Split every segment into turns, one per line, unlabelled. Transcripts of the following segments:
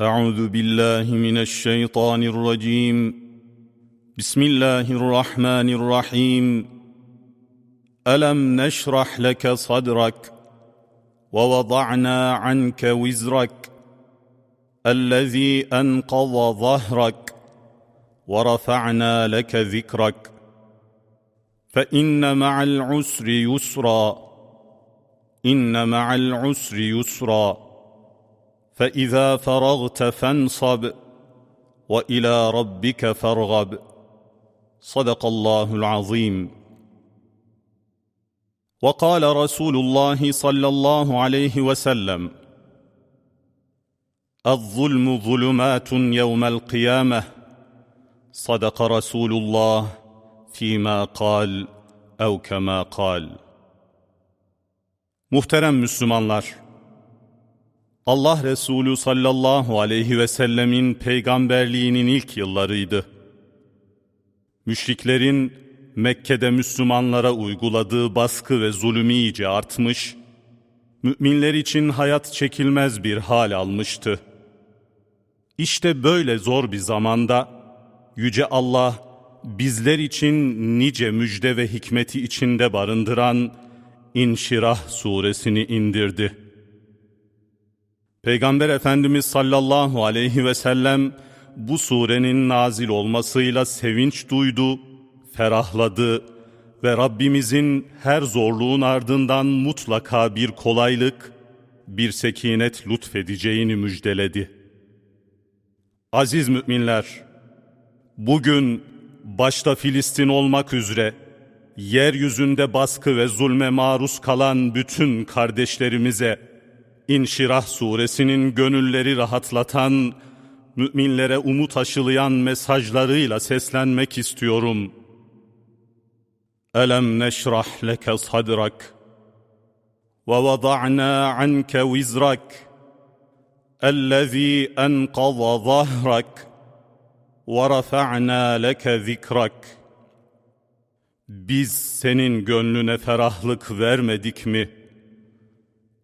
أعوذ بالله من الشيطان الرجيم. بسم الله الرحمن الرحيم. ألم نشرح لك صدرك ووضعنا عنك وزرك الذي أنقض ظهرك ورفعنا لك ذكرك. فإن مع العسر يسرا. إن مع العسر يسرا. فإذا فرغت فانصب وإلى ربك فارغب. صدق الله العظيم. وقال رسول الله صلى الله عليه وسلم الظلم ظلمات يوم القيامة. صدق رسول الله فيما قال أو كما قال. Muhterem Müslümanlar, Allah Resulü sallallahu aleyhi ve sellemin peygamberliğinin ilk yıllarıydı. Müşriklerin Mekke'de Müslümanlara uyguladığı baskı ve zulüm iyice artmış, müminler için hayat çekilmez bir hal almıştı. İşte böyle zor bir zamanda Yüce Allah bizler için nice müjde ve hikmeti içinde barındıran İnşirah suresini indirdi. Peygamber Efendimiz sallallahu aleyhi ve sellem bu surenin nazil olmasıyla sevinç duydu, ferahladı ve Rabbimizin her zorluğun ardından mutlaka bir kolaylık, bir sekinet lütfedeceğini müjdeledi. Aziz müminler, bugün başta Filistin olmak üzere yeryüzünde baskı ve zulme maruz kalan bütün kardeşlerimize İnşirah suresinin gönülleri rahatlatan, müminlere umut aşılayan mesajlarıyla seslenmek istiyorum. Elem neşrah leke sadrak ve vada'na anke vizrak ellezî enqaza zahrak ve rafa'na leke zikrak Biz senin gönlüne ferahlık vermedik mi?''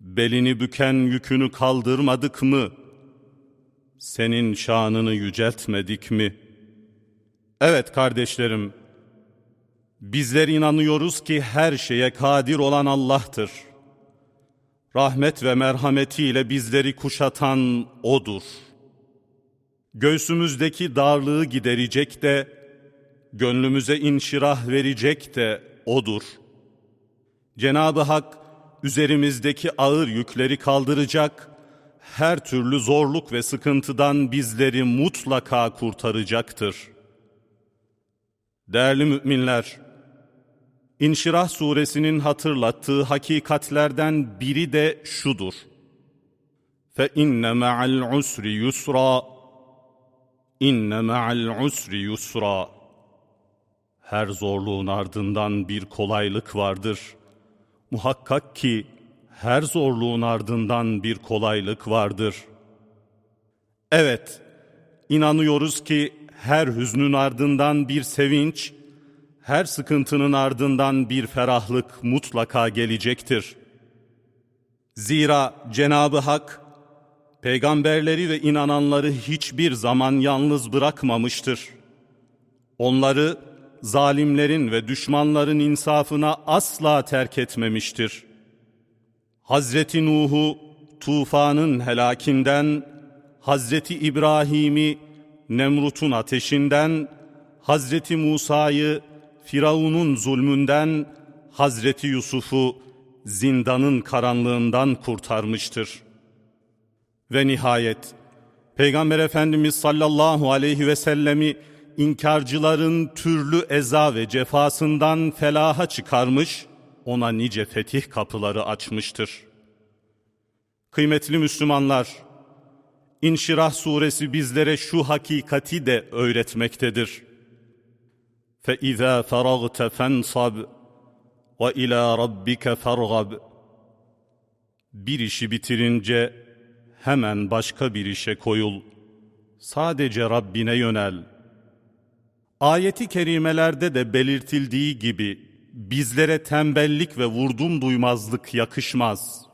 Belini büken yükünü kaldırmadık mı? Senin şanını yüceltmedik mi? Evet kardeşlerim, bizler inanıyoruz ki her şeye kadir olan Allah'tır. Rahmet ve merhametiyle bizleri kuşatan O'dur. Göğsümüzdeki darlığı giderecek de, gönlümüze inşirah verecek de O'dur. Cenab-ı Hak, üzerimizdeki ağır yükleri kaldıracak, her türlü zorluk ve sıkıntıdan bizleri mutlaka kurtaracaktır. Değerli müminler, İnşirah suresinin hatırlattığı hakikatlerden biri de şudur. فَاِنَّ مَعَ الْعُسْرِ يُسْرًا اِنَّ مَعَ الْعُسْرِ يُسْرًا Her zorluğun ardından bir kolaylık vardır.'' Muhakkak ki her zorluğun ardından bir kolaylık vardır. Evet, inanıyoruz ki her hüznün ardından bir sevinç, her sıkıntının ardından bir ferahlık mutlaka gelecektir. Zira Cenabı Hak peygamberleri ve inananları hiçbir zaman yalnız bırakmamıştır. Onları zalimlerin ve düşmanların insafına asla terk etmemiştir. Hazreti Nuh'u tufanın helakinden, Hazreti İbrahim'i Nemrut'un ateşinden, Hazreti Musa'yı Firavun'un zulmünden, Hazreti Yusuf'u zindanın karanlığından kurtarmıştır. Ve nihayet Peygamber Efendimiz sallallahu aleyhi ve sellemi inkarcıların türlü eza ve cefasından felaha çıkarmış, ona nice fetih kapıları açmıştır. Kıymetli Müslümanlar, İnşirah suresi bizlere şu hakikati de öğretmektedir. فَإِذَا فَرَغْتَ فَانْصَبْ وَإِلَى رَبِّكَ فَارْغَبْ Bir işi bitirince hemen başka bir işe koyul. Sadece Rabbine yönel.'' Ayeti kerimelerde de belirtildiği gibi bizlere tembellik ve vurdum duymazlık yakışmaz.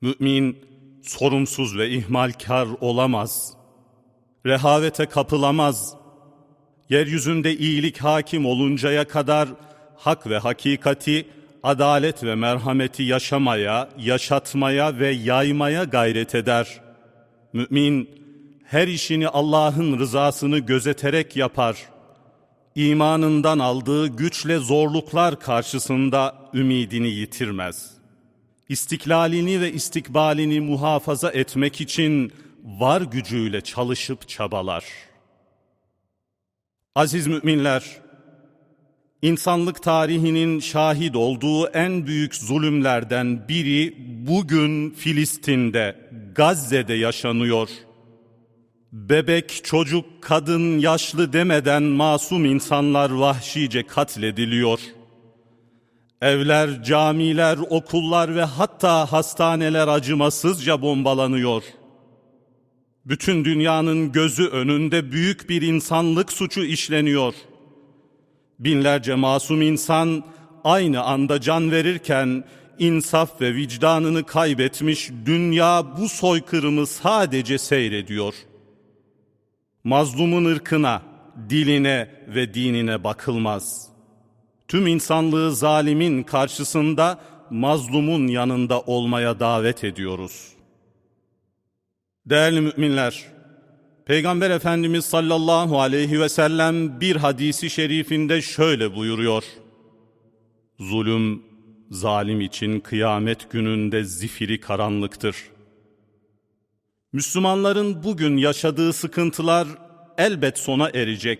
Mümin sorumsuz ve ihmalkar olamaz. Rehavete kapılamaz. Yeryüzünde iyilik hakim oluncaya kadar hak ve hakikati, adalet ve merhameti yaşamaya, yaşatmaya ve yaymaya gayret eder. Mümin her işini Allah'ın rızasını gözeterek yapar. İmanından aldığı güçle zorluklar karşısında ümidini yitirmez. İstiklalini ve istikbalini muhafaza etmek için var gücüyle çalışıp çabalar. Aziz müminler, insanlık tarihinin şahit olduğu en büyük zulümlerden biri bugün Filistin'de, Gazze'de yaşanıyor. Bebek, çocuk, kadın, yaşlı demeden masum insanlar vahşice katlediliyor. Evler, camiler, okullar ve hatta hastaneler acımasızca bombalanıyor. Bütün dünyanın gözü önünde büyük bir insanlık suçu işleniyor. Binlerce masum insan aynı anda can verirken insaf ve vicdanını kaybetmiş dünya bu soykırımı sadece seyrediyor. Mazlumun ırkına, diline ve dinine bakılmaz. Tüm insanlığı zalimin karşısında mazlumun yanında olmaya davet ediyoruz. Değerli müminler, Peygamber Efendimiz sallallahu aleyhi ve sellem bir hadisi şerifinde şöyle buyuruyor. Zulüm, zalim için kıyamet gününde zifiri karanlıktır. Müslümanların bugün yaşadığı sıkıntılar elbet sona erecek.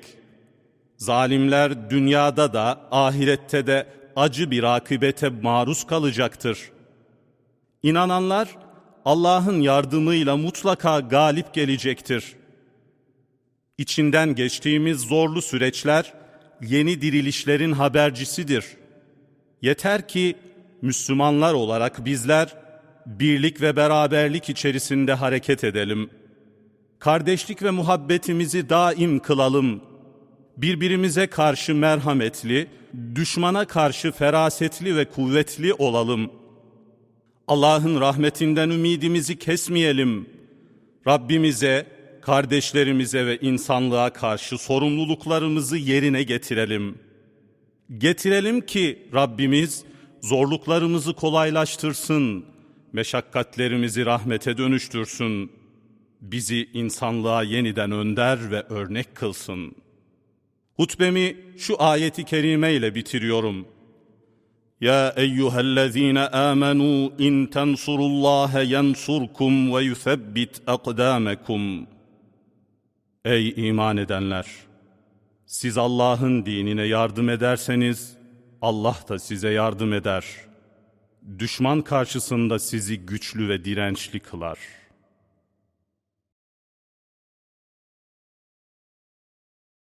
Zalimler dünyada da ahirette de acı bir akibete maruz kalacaktır. İnananlar Allah'ın yardımıyla mutlaka galip gelecektir. İçinden geçtiğimiz zorlu süreçler yeni dirilişlerin habercisidir. Yeter ki Müslümanlar olarak bizler birlik ve beraberlik içerisinde hareket edelim. Kardeşlik ve muhabbetimizi daim kılalım. Birbirimize karşı merhametli, düşmana karşı ferasetli ve kuvvetli olalım. Allah'ın rahmetinden ümidimizi kesmeyelim. Rabbimize, kardeşlerimize ve insanlığa karşı sorumluluklarımızı yerine getirelim. Getirelim ki Rabbimiz zorluklarımızı kolaylaştırsın, meşakkatlerimizi rahmete dönüştürsün, bizi insanlığa yeniden önder ve örnek kılsın. Hutbemi şu ayeti kerime ile bitiriyorum. Ya eyyühellezine amenu in tensurullaha yensurkum ve yuthebbit akdamekum. Ey iman edenler! Siz Allah'ın dinine yardım ederseniz Allah da size yardım eder. Düşman karşısında sizi güçlü ve dirençli kılar.''